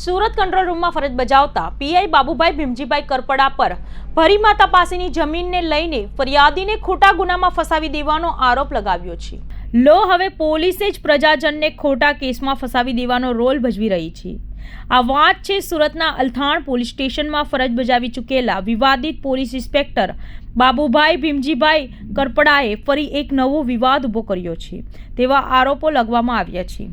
Surat control રૂમમાં ફરજ બજાવતા પીઆઈ બાબુભાઈ ભીમજીભાઈ કરપડા પર ભરીમાતા પાસેની જમીનને લઈને ફરિયાદીને ખોટા ગુનામાં ફસાવી દેવાનો આરોપ લગાવ્યો છે. લો, હવે પોલીસે જ પ્રજાજનને ખોટા કેસમાં ફસાવી દેવાનો રોલ ભજવી રહી છે. આ વાત છે સુરતના અલથાણ પોલીસ સ્ટેશનમાં ફરજ બજાવી ચૂકેલા વિવાદિત પોલીસ ઇન્સ્પેક્ટર બાબુભાઈ ભીમજીભાઈ કરપડાએ ફરી એક નવો વિવાદ ઊભો કર્યો છે, તેવા આરોપો લગવામાં આવ્યા છે.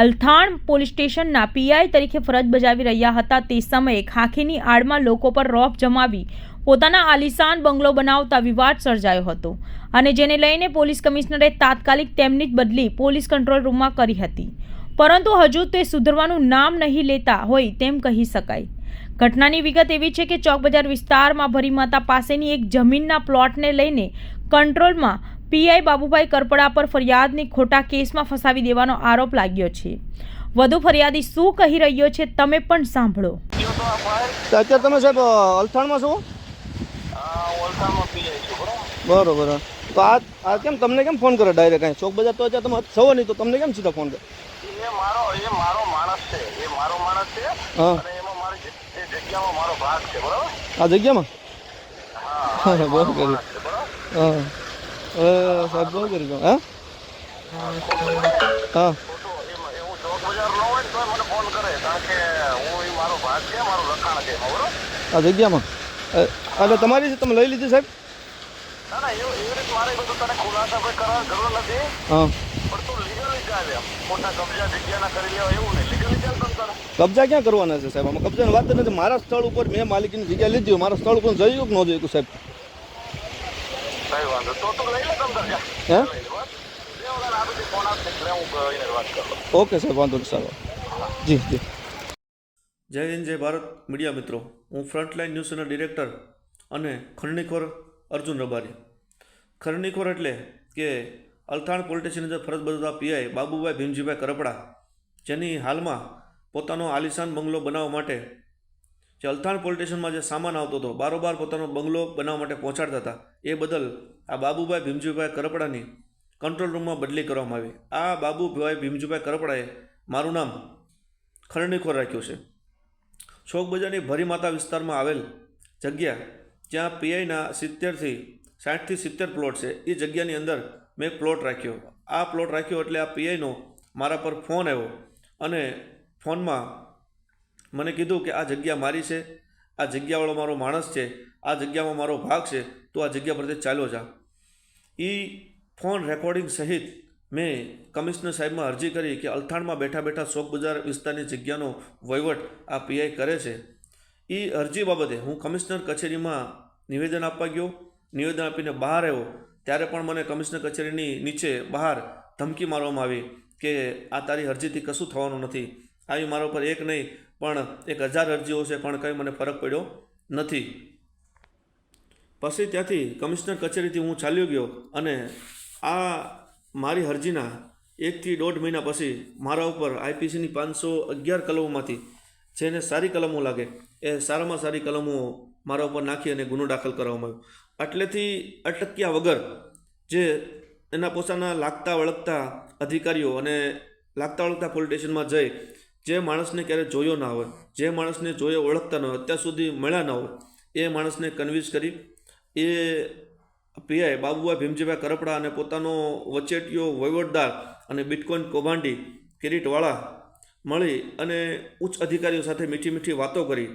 અલથાણ પોલીસ સ્ટેશનના પીઆઈ તરીકે ફરજ બજાવી રહ્યા હતા. તે સમયે ખાખીની આડમાં લોકો પર રોફ જમાવી પોતાના આલિશાન બંગલો બનાવતા વિવાદ સર્જાયો હતો અને જેને લઈને પોલીસ કમિશનરે તાત્કાલિક તેમની જ બદલી પોલીસ કંટ્રોલ રૂમમાં કરી હતી. પરંતુ હજુ તે સુધરવાનું નામ નહીં લેતા હોય તેમ કહી શકાય. ઘટનાની વિગત એવી છે કે ચોકબજાર વિસ્તારમાં ભરીમાતા પાસેની એક જમીનના પ્લોટને લઈને કંટ્રોલમાં પીઆઈ બાબુભાઈ કરપડા પર ફરિયાદની ખોટા કેસમાં ફસાવી દેવાનો આરોપ લાગ્યો છે. વધુ ફરિયાદી શું કહી રહ્યો છે તમે પણ સાંભળો. તો અત્યારે તમે સાહેબ અલથાણમાં છો? બરોબર? બરોબર તો આ આ કેમ તમને કેમ ફોન કરો ડાયરેક્ટ કાંઈ? ચોક બજાર તો અત્યારે તમે છો નહીં તો તમને કેમ સીધા ફોન કરો? એ મારો એ મારો માણસ છે એ મારો માણસ છે હા. અને એમાં મારી જે- એ જગ્યામાં મારો ભાગ છે બરોબર? આ જગ્યામાં? હા બરોબર? હા. સાહેબ, બહુ કરી હા? હા. આ જગ્યામાં? એટલે તમારી તમે લઈ લીધી સાહેબ? કબજા કબજા ક્યાં કરવાના છે સાહેબ? આમાં કબજાની વાત નથી. મારા સ્થળ ઉપર મેં માલિકીની જગ્યા લીધી મારા સ્થળ ઉપર જઈ ન જોયું સાહેબ કઈ વાંધો તો તું લઈ લે તમ તારે જા. હે? ઓકે સાહેબ વાંધો નહીં સારું જી જી. જય હિન્દ જય ભારત. મીડિયા મિત્રો હું ફ્રન્ટલાઇન ન્યૂઝના ડિરેક્ટર અને ખરણીખોર અર્જુન રબારી. ખરણીખોર એટલે કે અલથાણ પોલીસ અંદર ફરજ બજાવતા પીઆઈ બાબુભાઈ ભીમજીભાઈ કરપડા જેની હાલમાં પોતાનો આલિશાન બંગલો બનાવવા માટે જે અલથાણ પોલીસ સ્ટેશનમાં જે સામાન આવતો હતો બારોબાર પોતાનો બંગલો બનાવવા માટે પહોંચાડતા હતા. એ બદલ આ બાબુભાઈ ભીમજીભાઈ કરપડાની કંટ્રોલ રૂમમાં બદલી કરવામાં આવી. આ બાબુભાઈ ભીમજીભાઈ કરપડાએ મારું નામ ખરણીખોર રાખ્યું છે. ચોક બજારની ભરીમાતા વિસ્તારમાં આવેલ જગ્યા જ્યાં પીઆઈના સિત્તેરથી સાઠથી સિત્તેર પ્લોટ છે. એ જગ્યાની અંદર મેં પ્લોટ રાખ્યો. આ પ્લોટ રાખ્યો એટલે આ પીઆઈનો મારા પર ફોન આવ્યો અને ફોનમાં મને કીધું કે આ જગ્યા મારી છે. આ જગ્યાવાળો મારો માણસ છે, આ જગ્યામાં મારો ભાગ છે, તો આ જગ્યા પરથી ચાલ્યો જા. એ ફોન રેકોર્ડિંગ સહિત મેં કમિશનર સાહેબમાં અરજી કરી કે અલથાણમાં બેઠા બેઠા ચોક બજાર વિસ્તારની જગ્યાનો વહીવટ આ પીઆઈ કરે છે. એ અરજી બાબતે હું કમિશનર કચેરીમાં નિવેદન આપવા ગયો, નિવેદન આપીને બહાર આવ્યો, ત્યારે પણ મને કમિશનર કચેરીની નીચે બહાર ધમકી મારવામાં આવી કે આ તારી અરજીથી કશું થવાનું નથી. આવી મારા ઉપર એક નહીં પણ એક હજાર અરજીઓ છે, પણ કંઈ મને ફરક પડ્યો નથી. પછી ત્યાંથી કમિશનર કચેરીથી હું ચાલ્યો ગયો અને આ મારી અરજીના એકથી દોઢ મહિના પછી મારા ઉપર આઈપીસીની પાંચસો અગિયાર કલમોમાંથી જેને સારી કલમો લાગે, એ સારામાં સારી કલમો મારા ઉપર નાખી અને ગુનો દાખલ કરવામાં આવ્યો. એટલેથી અટક્યા વગર જે એના પોતાના લાગતા વળગતા અધિકારીઓ અને લાગતા વળગતા પોલીસ સ્ટેશનમાં જઈ જે માણસને ક્યારેય જોયો ના હોય, જે માણસને જોયો ઓળખતા ન હોય, અત્યાર સુધી મળ્યા ન હોય, એ માણસને કન્વિન્સ કરી, એ પીઆઈ બાબુભાઈ ભીમજીભાઈ કરપડા અને પોતાનો વચેટિયો વહીવટદાર અને બિટકોઇન કૌભાંડી, કિરીટવાળા મળી અને ઉચ્ચ અધિકારીઓ સાથે મીઠી મીઠી વાતો કરી.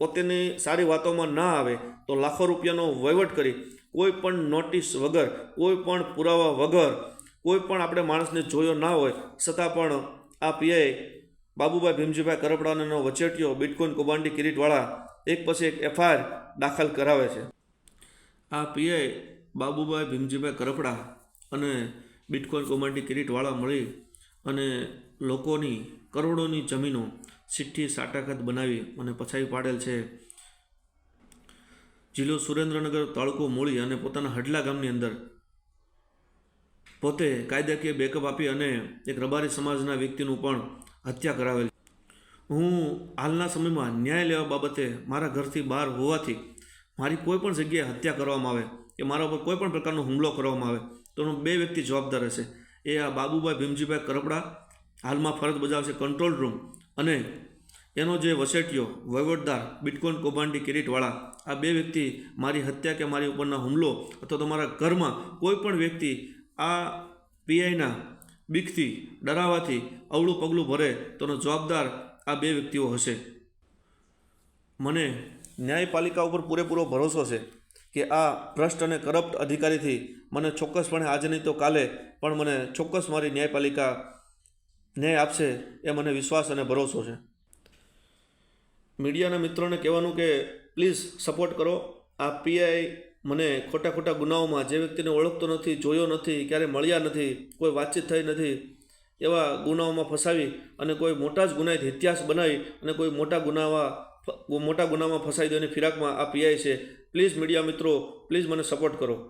પોતેની સારી વાતોમાં ના આવે તો લાખો રૂપિયાનો વહીવટ કરી. કોઈ પણ નોટિસ વગર, કોઈ પણ પુરાવા વગર, કોઈ પણ આપણે માણસને જોયો ના હોય, છતાં પણ આ પીઆઈ બાબુભાઈ ભીમજીભાઈ કરપડાનો વચેટિયો બિટકોઈન કૌભાંડી કિરીટવાળા એક પછી એક એફઆઈઆર દાખલ કરાવે છે. આ પીઆઈ બાબુભાઈ ભીમજીભાઈ કરપડા અને બિટકોઈન કૌભાંડી કિરીટવાળા મળી અને લોકોની કરોડોની જમીનો સિઠ્ઠી સાટાઘાત બનાવી અને પછાઈ પાડેલ છે. જિલ્લો સુરેન્દ્રનગર તાલુકો મૂળી અને પોતાના હડલા ગામની અંદર પોતે કાયદાકીય બેકઅપ આપી અને એક રબારી સમાજના વ્યક્તિનું પણ હત્યા કરાવેલ. હું હાલના સમયમાં ન્યાય લેવા બાબતે મારા ઘરથી બહાર હોવાથી મારી કોઈ પણ જગ્યાએ હત્યા કરવામાં આવે, કે મારા ઉપર કોઈ પણ પ્રકારનો હુમલો કરવામાં આવે, તો બે વ્યક્તિ જવાબદાર હશે એ આ બાબુભાઈ ભીમજીભાઈ કરપડા, હાલમાં ફરજ બજાવશે કંટ્રોલ રૂમ અને એનો જે વસેટિયો વહીવટદાર બિટકોન કૌભાંડી કિરીટવાળા, આ બે વ્યક્તિ મારી હત્યા કે મારી ઉપરના હુમલો અથવા તો મારા ઘરમાં કોઈ પણ વ્યક્તિ આ પીઆઈના બીકથી ડરાવાથી અવળું પગલું ભરે તોનો જવાબદાર આ બે વ્યક્તિઓ હશે. મને ન્યાયપાલિકા ઉપર પૂરેપૂરો ભરોસો છે કે આ ભ્રષ્ટ અને કરપ્ટ અધિકારીથી મને ચોક્કસપણે આજે નહીં તો કાલે પણ મને ચોક્કસ મારી ન્યાયપાલિકા ન્યાય આપશે એ મને વિશ્વાસ અને ભરોસો છે. મીડિયાના મિત્રોને કહેવાનું કે પ્લીઝ સપોર્ટ કરો. આ પીઆઈ મને ખોટા ખોટા ગુનાઓમાં જે વ્યક્તિને ઓળખતો નથી, જોયો નથી, ક્યારે મળ્યા નથી, કોઈ વાતચીત થઈ નથી, એવા ગુનાઓમાં ફસાવી અને કોઈ મોટા જ ગુનાહિત ઇતિહાસ બનાવી અને કોઈ મોટા ગુનામાં મોટા ગુનામાં ફસાઈ દેવાની ફિરાકમાં આ પીઆઈ છે. પ્લીઝ મીડિયા મિત્રો, પ્લીઝ મને સપોર્ટ કરો.